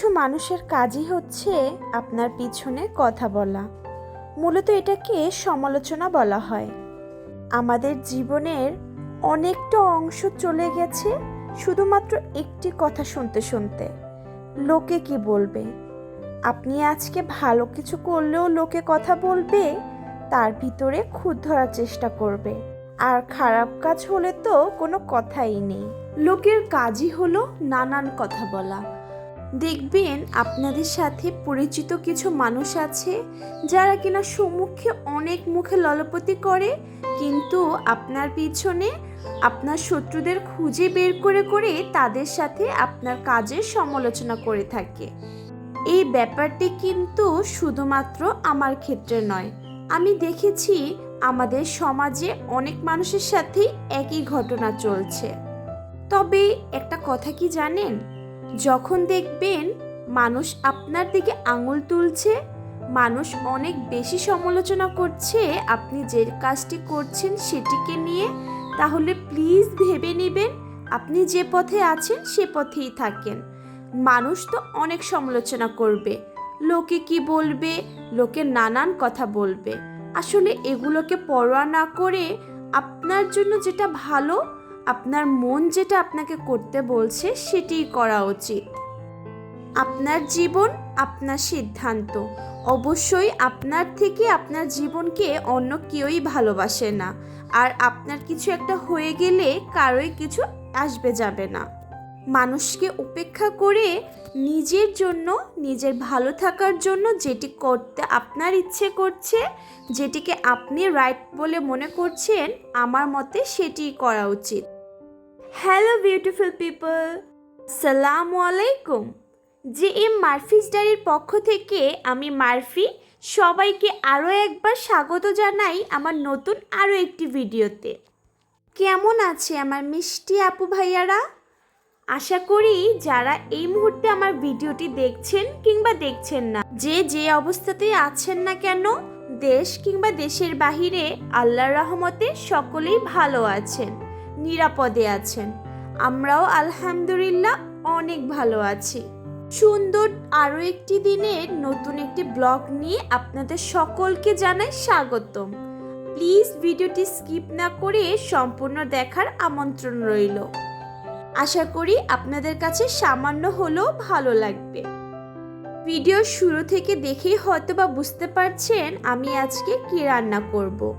কিছু মানুষের কাজই হচ্ছে আপনার পিছনে কথা বলা। মূলত এটাকে সমালোচনা বলা হয়। আমাদের জীবনের অনেকটা অংশ চলে গেছে শুধুমাত্র একটি কথা শুনতে শুনতে। লোকে কি বলবে? আপনি আজকে ভালো কিছু করলেও লোকে কথা বলবে, তার ভিতরে খুদ ধরার চেষ্টা করবে। আর খারাপ কাজ হলে তো কোনো কথাই নেই। লোকের কাজই হলো নানান কথা বলা। দেখবেন আপনাদের সাথে পরিচিত কিছু মানুষ আছে যারা কিনা সম্মুখে অনেক মুখে ললপতি করে, কিন্তু আপনার পিছনে আপনার শত্রুদের খুঁজে বের করে করে তাদের সাথে আপনার কাজের সমালোচনা করে থাকে। এই ব্যাপারটি কিন্তু শুধুমাত্র আমার ক্ষেত্রে নয়, আমি দেখেছি আমাদের সমাজে অনেক মানুষের সাথেই একই ঘটনা চলছে। তবে একটা কথা কি জানেন? যখন দেখবেন মানুষ আপনার দিকে আঙুল তুলছে, মানুষ অনেক বেশি সমালোচনা করছে, আপনি যে কাজটি করছেন সেটিকে নিয়ে, তাহলে প্লিজ ভেবে নেবেন আপনি যে পথে আছেন সে পথেই থাকেন। মানুষ তো অনেক সমালোচনা করবে, লোকে কি বলবে, লোকে নানান কথা বলবে। আসলে এগুলোকে পরোয়া না করে আপনার জন্য যেটা ভালো আপনার মন যেটা আপনাকে করতে বলছে সেটিই করা উচিত। আপনার জীবন, আপনার সিদ্ধান্ত। অবশ্যই আপনার থেকে আপনার জীবনকে অন্য কেউই ভালোবাসে না। আর আপনার কিছু একটা হয়ে গেলে কারোই কিছু আসবে যাবে না। মানুষকে উপেক্ষা করে নিজের জন্য, নিজের ভালো থাকার জন্য যেটি করতে আপনার ইচ্ছে করছে, যেটিকে আপনি রাইট বলে মনে করছেন, আমার মতে সেটিই করা উচিত। হ্যালো বিউটিফুল পিপল সালামু আলাইকুম জি, এম মারফিস ডায়ের পক্ষ থেকে আমি মারফি সবাইকে আরও একবার স্বাগত জানাই আমার নতুন আরও একটি ভিডিওতে। কেমন আছে আমার মিষ্টি আপু ভাইয়ারা? আশা করি যারা এই মুহূর্তে আমার ভিডিওটি দেখছেন কিংবা দেখছেন না, যে যে অবস্থাতেই আছেন না কেন, দেশ কিংবা দেশের বাহিরে আল্লাহর রহমতে সকলেই ভালো আছেন, নিরাপদে আছেন। আমরাও আলহামদুলিল্লাহ অনেক ভালো আছি। সুন্দর আরও একটি দিনের নতুন একটি ব্লগ নিয়ে আপনাদের সকলকে জানাই স্বাগতম। প্লিজ ভিডিওটি স্কিপ না করে সম্পূর্ণ দেখার আমন্ত্রণ রইল। আশা করি আপনাদের কাছে সামান্য হলেও ভালো লাগবে। ভিডিও শুরু থেকে দেখেই হয়তো বা বুঝতে পারছেন আমি আজকে কি রান্না করব।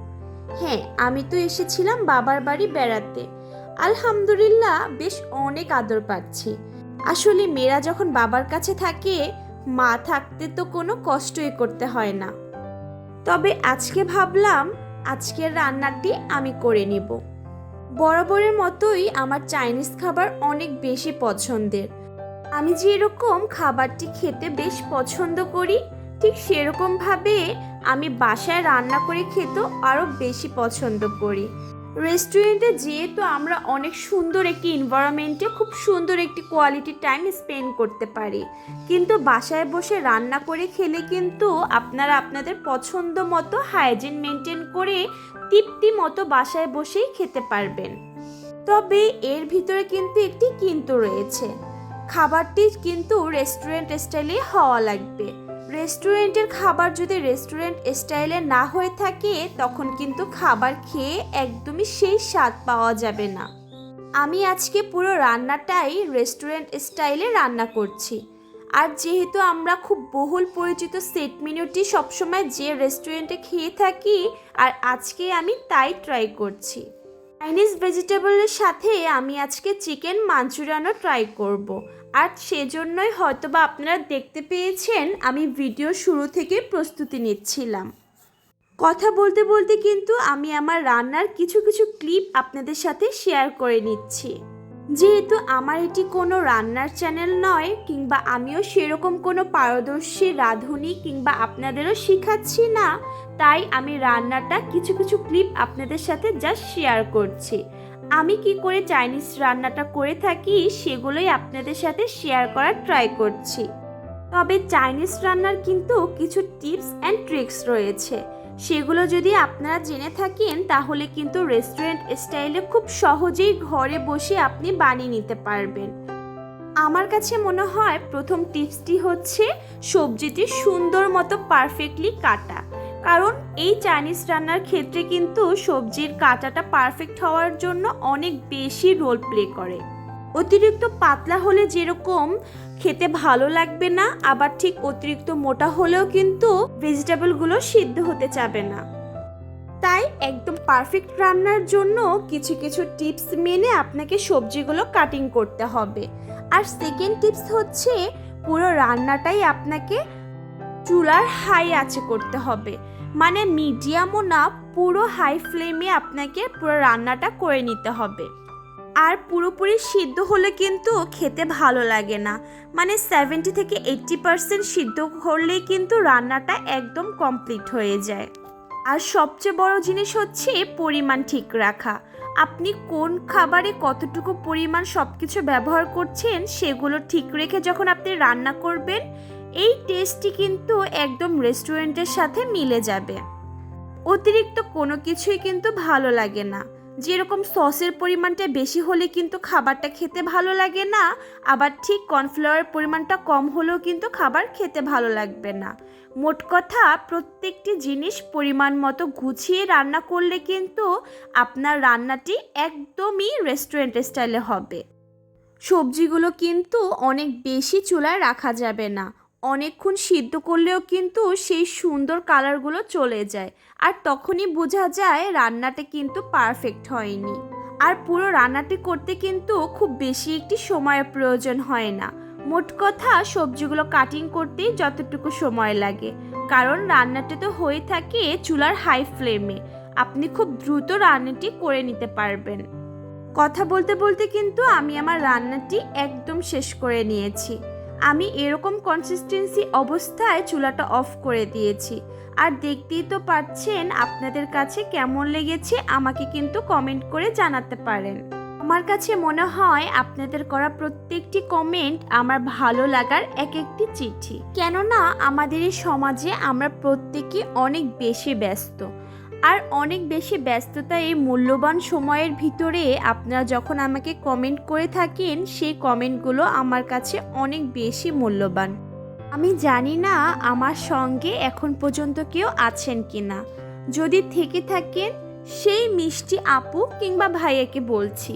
হ্যাঁ আমি তো এসেছিলাম বাবার বাড়ি বেড়াতে। আলহামদুলিল্লাহ বেশ অনেক আদর পাচ্ছি। আসলে মেয়েরা যখন বাবার কাছে থাকে, মা থাকতে তো কোনো কষ্টই করতে হয় না। তবে আজকে ভাবলাম, আজকের রান্নাটি আমি করে নিব। বরাবরের মতোই আমার চাইনিজ খাবার অনেক বেশি পছন্দের। আমি যে এরকম খাবারটি খেতে বেশ পছন্দ করি, ঠিক সেরকমভাবে আমি বাসায় রান্না করে খেতেও আরও বেশি পছন্দ করি। রেস্টুরেন্টে যেহেতু আমরা অনেক সুন্দর একটি এনভায়রনমেন্টে খুব সুন্দর একটি কোয়ালিটি টাইম স্পেন্ড করতে পারি। কিন্তু বাসায় বসে রান্না করে খেলে কিন্তু আপনারা আপনাদের পছন্দ মতো হাইজিন মেনটেন করে তৃপ্তি মতো বাসায় বসেই খেতে পারবেন। তবে এর ভিতরে কিন্তু একটি কিন্তু রয়েছে। খাবারটি কিন্তু রেস্টুরেন্ট স্টাইলে হওয়া লাগবে। রেস্টুরেন্টের খাবার যদি রেস্টুরেন্ট স্টাইলে না হয়ে থাকে, তখন কিন্তু খাবার খেয়ে একদমই সেই স্বাদ পাওয়া যাবে না। আমি আজকে পুরো রান্নাটাই রেস্টুরেন্ট স্টাইলে রান্না করছি। আর যেহেতু আমরা খুব বহুল পরিচিত সেট মেনুটি সবসময় যে রেস্টুরেন্টে খেয়ে থাকি, আর আজকে আমি তাই ট্রাই করছি। চাইনিজ ভেজিটেবলের সাথে আমি আজকে চিকেন মাঞ্চুরিয়ানও ট্রাই করব। আর সেজন্যই হয়তোবা আপনারা দেখতে পেয়েছেন, আমি ভিডিও শুরু থেকে প্রস্তুতি নিচ্ছিলাম কথা বলতে বলতে কিন্তু আমি আমার রান্নার কিছু কিছু ক্লিপ আপনাদের সাথে শেয়ার করে নিচ্ছি যেহেতু আমার এটি কোনো রান্নার চ্যানেল নয়, কিংবা আমিও সেরকম কোনো পারদর্শী রাঁধুনি কিংবা আপনাদেরও শেখাচ্ছি না, তাই আমি রান্নাটা কিছু কিছু ক্লিপ আপনাদের সাথে জাস্ট শেয়ার করছি। আমি কি করে চাইনিজ রান্নাটা করে থাকি সেগুলোই আপনাদের সাথে শেয়ার করার ট্রাই করছি। তবে চাইনিজ রান্নার কিন্তু কিছু টিপস অ্যান্ড ট্রিক্স রয়েছে। সেগুলো যদি আপনারা জেনে থাকেন, তাহলে কিন্তু রেস্টুরেন্ট স্টাইলে খুব সহজেই ঘরে বসে আপনি বানিয়ে নিতে পারবেন। আমার কাছে মনে হয় প্রথম টিপসটি হচ্ছে সবজিটি সুন্দর মতো পারফেক্টলি কাটা। কারণ এই চাইনিজ রান্নার ক্ষেত্রে কিন্তু সবজির কাটাটা পারফেক্ট হওয়ার জন্য অনেক বেশি রোল প্লে করে। অতিরিক্ত পাতলা হলে যেরকম খেতে ভালো লাগবে না, আবার ঠিক অতিরিক্ত মোটা হলেও কিন্তু ভেজিটেবলগুলো সিদ্ধ হতে চাবে না। তাই একদম পারফেক্ট রান্নার জন্য কিছু কিছু টিপস মেনে আপনাকে সবজিগুলো কাটিং করতে হবে। আর সেকেন্ড টিপস হচ্ছে, পুরো রান্নাটাই আপনাকে চুলার হাই আছে করতে হবে। মানে মিডিয়ামও না, পুরো হাই ফ্লেমে আপনাকে পুরো রান্নাটা করে নিতে হবে। আর পুরোপুরি সিদ্ধ হলে কিন্তু খেতে ভালো লাগে না। মানে সেভেন্টি থেকে এইট্টি পারসেন্ট সিদ্ধ করলেই কিন্তু রান্নাটা একদম কমপ্লিট হয়ে যায়। আর সবচেয়ে বড় জিনিস হচ্ছে পরিমাণ ঠিক রাখা। আপনি কোন খাবারে কতটুকু পরিমাণ সব কিছু ব্যবহার করছেন সেগুলো ঠিক রেখে যখন আপনি রান্না করবেন, এই টেস্টটি কিন্তু একদম রেস্টুরেন্টের সাথে মিলে যাবে। অতিরিক্ত কোনো কিছুই কিন্তু ভালো লাগে না। যেরকম সসের পরিমাণটা বেশি হলে কিন্তু খাবারটা খেতে ভালো লাগে না, আবার ঠিক কর্নফ্লাওয়ারের পরিমাণটা কম হলেও কিন্তু খাবার খেতে ভালো লাগবে না। মোট কথা, প্রত্যেকটি জিনিস পরিমাণ মতো গুছিয়ে রান্না করলে কিন্তু আপনার রান্নাটি একদমই রেস্টুরেন্ট স্টাইলে হবে। সবজিগুলো কিন্তু অনেক বেশি চুলায় রাখা যাবে না। অনেকক্ষণ সিদ্ধ করলেও কিন্তু সেই সুন্দর কালারগুলো চলে যায়। আর তখনই বোঝা যায় রান্নাটা কিন্তু পারফেক্ট হয়নি। আর পুরো রান্নাটি করতে কিন্তু খুব বেশি একটি সময়ের প্রয়োজন হয় না। মোট কথা, সবজিগুলো কাটিং করতেই যতটুকু সময় লাগে। কারণ রান্নাটা তো হয়ে থাকে চুলার হাই ফ্লেমে আপনি খুব দ্রুত রান্নাটি করে নিতে পারবেন। কথা বলতে বলতে কিন্তু আমি আমার রান্নাটি একদম শেষ করে নিয়েছি। আমি এরকম কনসিস্টেন্সি অবস্থায় চুলাটা অফ করে দিয়েছি। আর দেখতেই তো পাচ্ছেন আপনাদের কাছে কেমন লেগেছে, আমাকে কিন্তু কমেন্ট করে জানাতে পারেন। আমার কাছে মনে হয় আপনাদের করা প্রত্যেকটি কমেন্ট আমার ভালো লাগার এক একটি চিঠি। কেননা আমাদের এই সমাজে আমরা প্রত্যেকে অনেক বেশি ব্যস্ত। আর অনেক বেশি ব্যস্ততা এই মূল্যবান সময়ের ভিতরে আপনারা যখন আমাকে কমেন্ট করে থাকেন, সেই কমেন্টগুলো আমার কাছে অনেক বেশি মূল্যবান। আমি জানি না আমার সঙ্গে এখন পর্যন্ত কেউ আছেন কি না যদি থেকে থাকেন, সেই মিষ্টি আপু কিংবা ভাইয়াকে বলছি,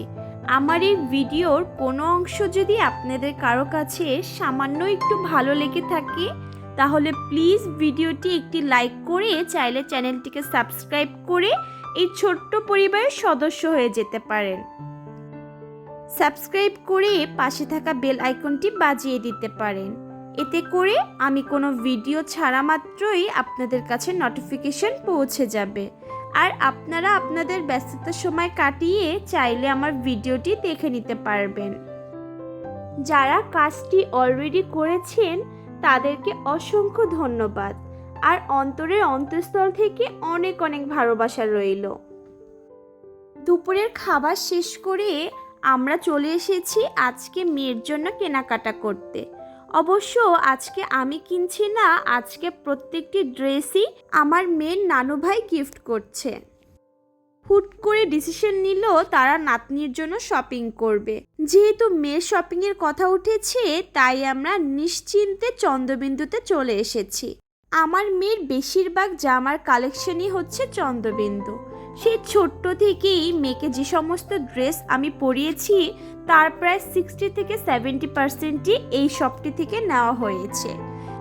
আমার এই ভিডিওর কোনো অংশ যদি আপনাদের কারও কাছে সামান্য একটু ভালো লেগে থাকে তাহলে প্লিজ ভিডিওটি একটি লাইক করে চাইলে চ্যানেলটিকে সাবস্ক্রাইব করে এই ছোট্ট পরিবারের সদস্য হয়ে যেতে পারেন। সাবস্ক্রাইব করে পাশে থাকা বেল আইকনটি বাজিয়ে দিতে পারেন। এতে করে আমি কোনো ভিডিও ছাড়া মাত্রই আপনাদের কাছে নোটিফিকেশন পৌঁছে যাবে। আর আপনারা আপনাদের ব্যস্ততার সময় কাটিয়ে চাইলে আমার ভিডিওটি দেখে নিতে পারবেন। যারা কাজটি অলরেডি করেছেন তাদেরকে অসংখ্য ধন্যবাদ। আর অন্তরের অন্তঃস্থল থেকে অনেক অনেক ভালোবাসা রইল। দুপুরের খাবার শেষ করে আমরা চলে এসেছি আজকে মেয়ের জন্য কেনাকাটা করতে। অবশ্য আজকে আমি কিনছি না, আজকে প্রত্যেকটি ড্রেসই আমার মেয়ের নানু ভাই গিফট করছে। হুট করে ডিসিশন নিল তারা নাতনির জন্য শপিং করবে। যেহেতু মেয়ের শপিংয়ের কথা উঠেছে, তাই আমরা নিশ্চিন্তে চন্দ্রবিন্দুতে চলে এসেছি। আমার মেয়ের বেশিরভাগ জামার কালেকশনই হচ্ছে চন্দ্রবিন্দু। সেই ছোট্ট থেকেই মেয়েকে যে সমস্ত ড্রেস আমি পরিয়েছি, তার প্রায় সিক্সটি থেকে সেভেন্টি পার্সেন্টই এই শপটি থেকে নেওয়া হয়েছে।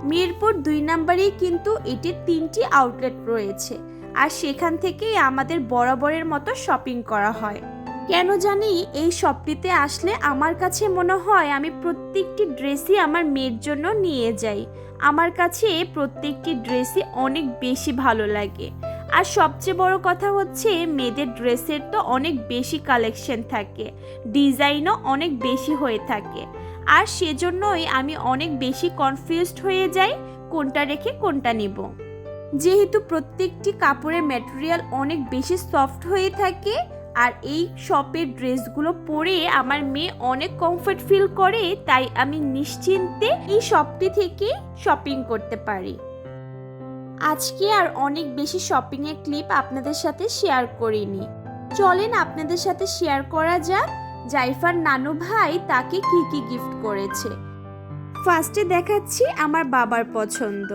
মিরপুর দুই নাম্বারেই কিন্তু এটির তিনটি আউটলেট রয়েছে। আর সেখান থেকেই আমাদের বরাবরের মতো শপিং করা হয়। কেন জানি এই শপটিতে আসলে আমার কাছে মনে হয় আমি প্রত্যেকটি ড্রেসই আমার মেয়ের জন্য নিয়ে যাই। আমার কাছে প্রত্যেকটি ড্রেসই অনেক বেশি ভালো লাগে। আর সবচেয়ে বড় কথা হচ্ছে মেয়েদের ড্রেসের তো অনেক বেশি কালেকশন থাকে। ডিজাইনও অনেক বেশি হয়ে থাকে। আর সেজন্যই আমি অনেক বেশি কনফিউজড হয়ে যাই কোনটা রেখে কোনটা নিব। যেহেতু প্রত্যেকটি কাপড়ের ম্যাটেরিয়াল অনেক বেশি সফট হয়ে থাকে, আর এই শপের ড্রেসগুলো পরে আমার মেয়ে অনেক কমফর্ট ফিল করে, তাই আমি নিশ্চিন্তে এই শপটি থেকে শপিং করতে পারি। আজকে আর অনেক বেশি শপিংয়ের ক্লিপ আপনাদের সাথে শেয়ার করিনি। চলেন আপনাদের সাথে শেয়ার করা যাক, জাইফার নানু ভাই তাকে কি কি গিফট করেছে। ফার্স্টে দেখাচ্ছি আমার বাবার পছন্দ।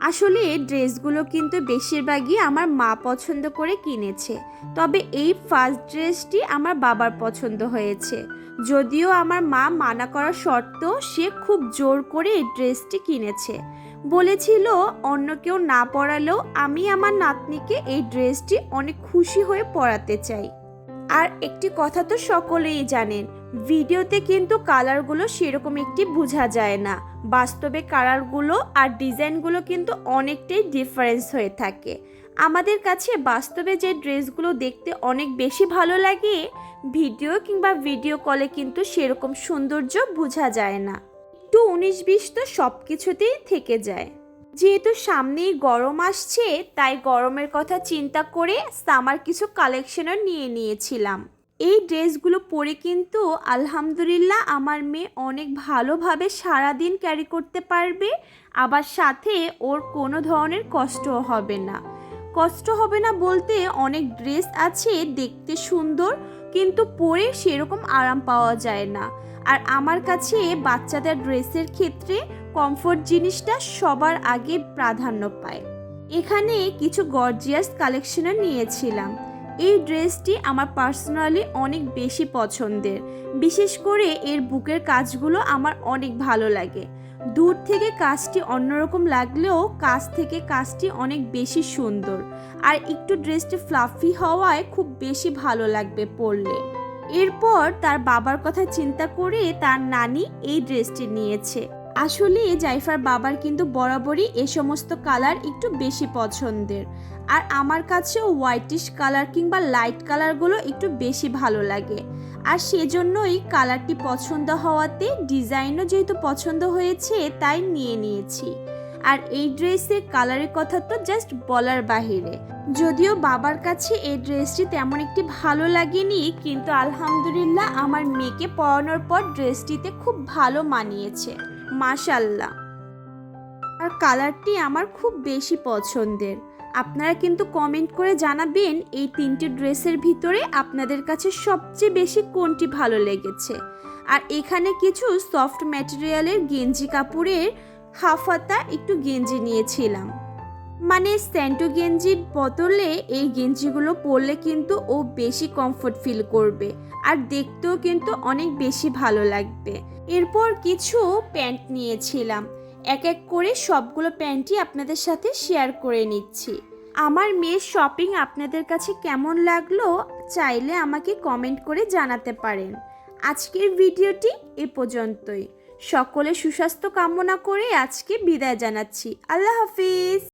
আসলে এই ড্রেসগুলো কিন্তু বেশিরভাগই আমার মা পছন্দ করে কিনেছে। তবে এই ফার্স্ট ড্রেসটি আমার বাবার পছন্দ হয়েছে। যদিও আমার মা মানা করা সত্ত্বেও সে খুব জোর করে এই ড্রেসটি কিনেছে। বলেছিল, অন্য কেউ না পরালেও আমি আমার নাতনিকে এই ড্রেসটি অনেক খুশি হয়ে পরাতে চাই। আর একটি কথা তো সকলেই জানেন ভিডিওতে কিন্তু কালারগুলো সেরকম একটি বোঝা যায় না। বাস্তবে কালারগুলো আর ডিজাইনগুলো কিন্তু অনেকটাই ডিফারেন্স হয়ে থাকে। আমাদের কাছে বাস্তবে যে ড্রেসগুলো দেখতে অনেক বেশি ভালো লাগে, ভিডিও কিংবা ভিডিও কলে কিন্তু সেরকম সৌন্দর্য বোঝা যায় না। একটু উনিশ বিশ তো সব কিছুতেই থেকে যায়। যেহেতু সামনেই গরম আসছে, তাই গরমের কথা চিন্তা করে সামার কিছু কালেকশনও নিয়ে নিয়েছিলাম। এই ড্রেসগুলো পরে কিন্তু আলহামদুলিল্লাহ আমার মেয়ে অনেক ভালোভাবে সারাদিন ক্যারি করতে পারবে। আবার সাথে ওর কোনো ধরনের কষ্টও হবে না। কষ্ট হবে না বলতে অনেক ড্রেস আছে দেখতে সুন্দর, কিন্তু পরে সেরকম আরাম পাওয়া যায় না। আর আমার কাছে বাচ্চাদের ড্রেসের ক্ষেত্রে কমফোর্ট জিনিসটা সবার আগে প্রাধান্য পায়। এখানে কিছু গর্জিয়াস কালেকশনও নিয়েছিলাম। এই ড্রেসটি আমার পার্সোনালি অনেক বেশি পছন্দের। বিশেষ করে এর বুকের কাজগুলো আমার অনেক ভালো লাগে। দূর থেকে কাজটি অন্যরকম লাগলেও কাজ থেকে কাজটি অনেক বেশি সুন্দর। আর একটু ড্রেসটি ফ্লাফি হওয়ায় খুব বেশি ভালো লাগবে পরলে। এরপর তার বাবার কথা চিন্তা করে তার নানি এই ড্রেসটি নিয়েছে। আসলে জাইফার বাবার কিন্তু বরাবরই এ সমস্ত কালার একটু বেশি পছন্দের। আর আমার কাছেও হোয়াইটিশ কালার কিংবা লাইট কালারগুলো একটু বেশি ভালো লাগে। আর সেজন্যই কালারটি পছন্দ হওয়াতে ডিজাইনও যেহেতু পছন্দ হয়েছে, তাই নিয়ে নিয়েছি। আর এই ড্রেসের কালারের কথা তো জাস্ট বলার বাহিরে। যদিও বাবার কাছে এই ড্রেসটি তেমন একটি ভালো লাগেনি, কিন্তু আলহামদুলিল্লাহ আমার মেয়েকে পরানোর পর ড্রেসটিতে খুব ভালো মানিয়েছে। মাশাল্লাহ। আর কালারটি আমার খুব বেশি পছন্দের। আপনারা কিন্তু কমেন্ট করে জানাবেন এই তিনটি ড্রেসের ভিতরে আপনাদের কাছে সবচেয়ে বেশি কোনটি ভালো লেগেছে। আর এখানে কিছু সফট ম্যাটেরিয়ালের গেঞ্জি কাপড়ের হাফাতা একটু গেঞ্জি নিয়েছিলাম। মানে স্যান্টো গেঞ্জির বদলে এই গেঞ্জিগুলো পরলে কিন্তু ও বেশি কমফোর্ট ফিল করবে আর দেখতেও কিন্তু অনেক বেশি ভালো লাগবে। এরপর কিছু প্যান্ট নিয়েছিলাম। এক এক করে সবগুলো প্যান্টই আপনাদের সাথে শেয়ার করে নিচ্ছি। আমার মেয়ের শপিং আপনাদের কাছে কেমন লাগল চাইলে আমাকে কমেন্ট করে জানাতে পারেন। আজকের ভিডিওটি এ পর্যন্তই। সকলে সুস্বাস্থ্য কামনা করে আজকে বিদায় জানাচ্ছি। আল্লাহ হাফিজ!